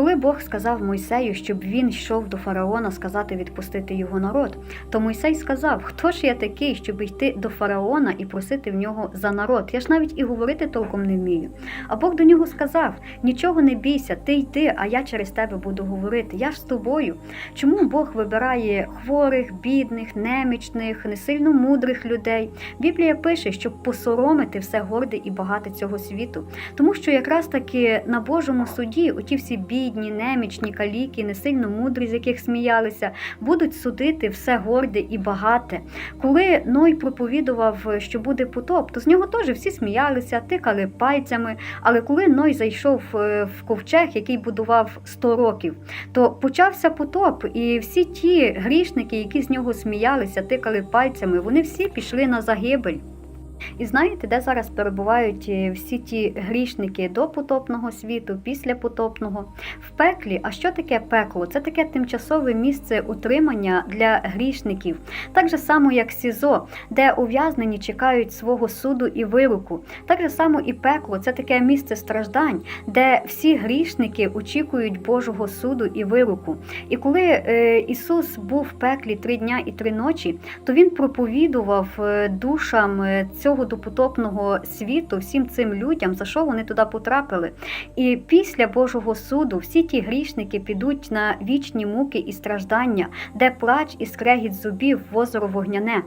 коли Бог сказав Мойсею, щоб він йшов до фараона сказати відпустити його народ, то Мойсей сказав: Хто ж я такий, щоб йти до фараона і просити в нього за народ? Я ж навіть і говорити толком не вмію. А Бог до нього сказав: Нічого не бійся, ти йди, а я через тебе буду говорити. Я ж з тобою. Чому Бог вибирає хворих, бідних, немічних, не сильно мудрих людей? Біблія пише, щоб посоромити все горде і багате цього світу. Тому що якраз таки на Божому суді оті всі бідні, немічні, каліки, не сильно мудрі, з яких сміялися, будуть судити все горде і багате. Коли Ной проповідував, що буде потоп, то з нього теж всі сміялися, тикали пальцями. Але коли Ной зайшов е, в ковчег, який будував 100 років, то почався потоп, і всі ті грішники, які з нього сміялися, тикали пальцями, вони всі пішли на загибель. І знаєте, де зараз перебувають е, всі ті грішники до потопного світу, після потопного? В пеклі. А що таке пекло? Це таке тимчасове місце утримання для грішників, так же само, як СІЗО, де ув'язнені чекають свого суду і вироку. Так же само і пекло це таке місце страждань, де всі грішники очікують Божого суду і вироку. І коли е, Ісус був в пеклі три дня і три ночі, то Він проповідував е, душам е, цього допотопного світу, всім цим людям, за що вони туди потрапили. І після Божого суду всі ті грішники підуть на вічні муки і страждання, де плач і скрегіт зубів в озеро вогняне.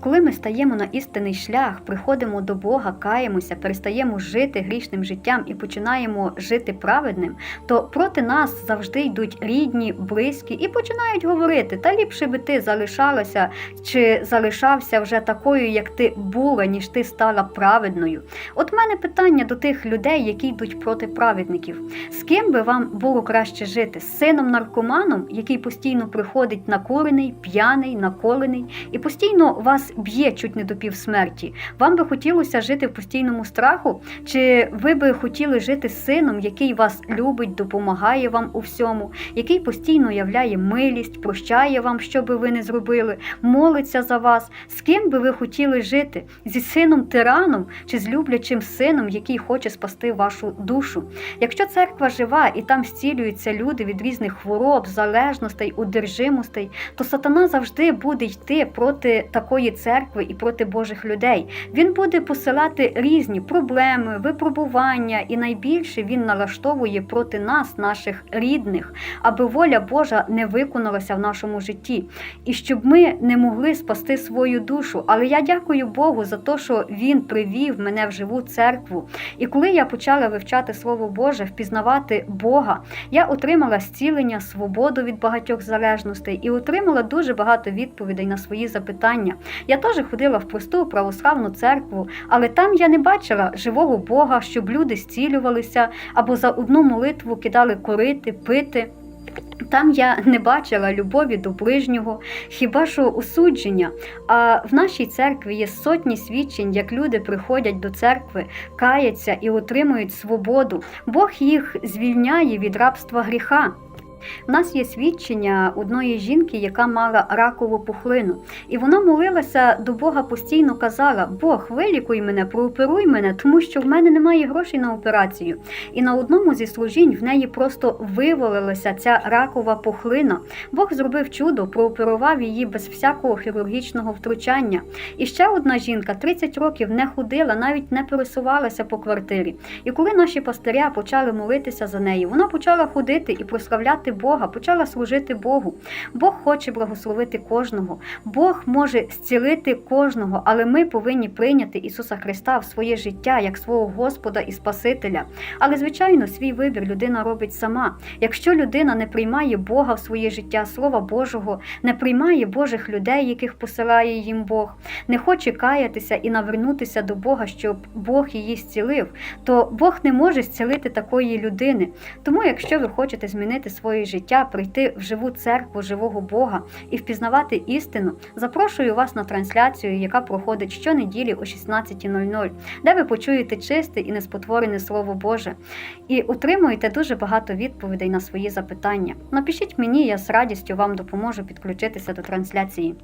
Коли ми стаємо на істинний шлях, приходимо до Бога, каємося, перестаємо жити грішним життям і починаємо жити праведним, то проти нас завжди йдуть рідні, близькі і починають говорити: та ліпше би ти залишалася чи залишався вже такою, як ти була, ніж ти стала праведною. От мене питання до тих людей, які йдуть проти праведників: з ким би вам було краще жити? З сином наркоманом, який постійно приходить накурений, п'яний, наколений і постійно вас б'є чуть не до півсмерті. Вам би хотілося жити в постійному страху? Чи ви би хотіли жити з сином, який вас любить, допомагає вам у всьому, який постійно являє милість, прощає вам, що би ви не зробили, молиться за вас? З ким би ви хотіли жити? Зі сином тираном чи з люблячим сином, який хоче спасти вашу душу? Якщо церква жива і там зцілюються люди від різних хвороб, залежностей, удержимостей, то сатана завжди буде йти проти такої церкви і проти Божих людей. Він буде посилати різні проблеми, випробування, і найбільше він налаштовує проти нас, наших рідних, аби воля Божа не виконалася в нашому житті, і щоб ми не могли спасти свою душу. Але я дякую Богу за те, що Він привів мене в живу церкву. І коли я почала вивчати Слово Боже, впізнавати Бога, я отримала зцілення, свободу від багатьох залежностей і отримала дуже багато відповідей на свої запитання. Я теж ходила в просту православну церкву, але там я не бачила живого Бога, щоб люди зцілювалися або за одну молитву кидали корити, пити. Там я не бачила любові до ближнього, хіба що осудження. А в нашій церкві є сотні свідчень, як люди приходять до церкви, каяться і отримують свободу. Бог їх звільняє від рабства гріха. У нас є свідчення одної жінки, яка мала ракову пухлину, і вона молилася до Бога постійно, казала: Бог, вилікуй мене, прооперуй мене, тому що в мене немає грошей на операцію. І на одному зі служінь в неї просто вивалилася ця ракова пухлина. Бог зробив чудо, прооперував її без всякого хірургічного втручання. І ще одна жінка 30 років не ходила, навіть не пересувалася по квартирі. І коли наші пастиря почали молитися за неї, вона почала ходити і прославляти Бога, почала служити Богу. Бог хоче благословити кожного. Бог може зцілити кожного, але ми повинні прийняти Ісуса Христа в своє життя як свого Господа і Спасителя. Але, звичайно, свій вибір людина робить сама. Якщо людина не приймає Бога в своє життя, Слова Божого, не приймає Божих людей, яких посилає їм Бог, не хоче каятися і навернутися до Бога, щоб Бог її зцілив, то Бог не може зцілити такої людини. Тому, якщо ви хочете змінити своє життя, прийти в живу церкву живого Бога і впізнавати істину, запрошую вас на трансляцію, яка проходить щонеділі о 16.00, де ви почуєте чисте і неспотворене Слово Боже і отримуєте дуже багато відповідей на свої запитання. Напишіть мені, я з радістю вам допоможу підключитися до трансляції.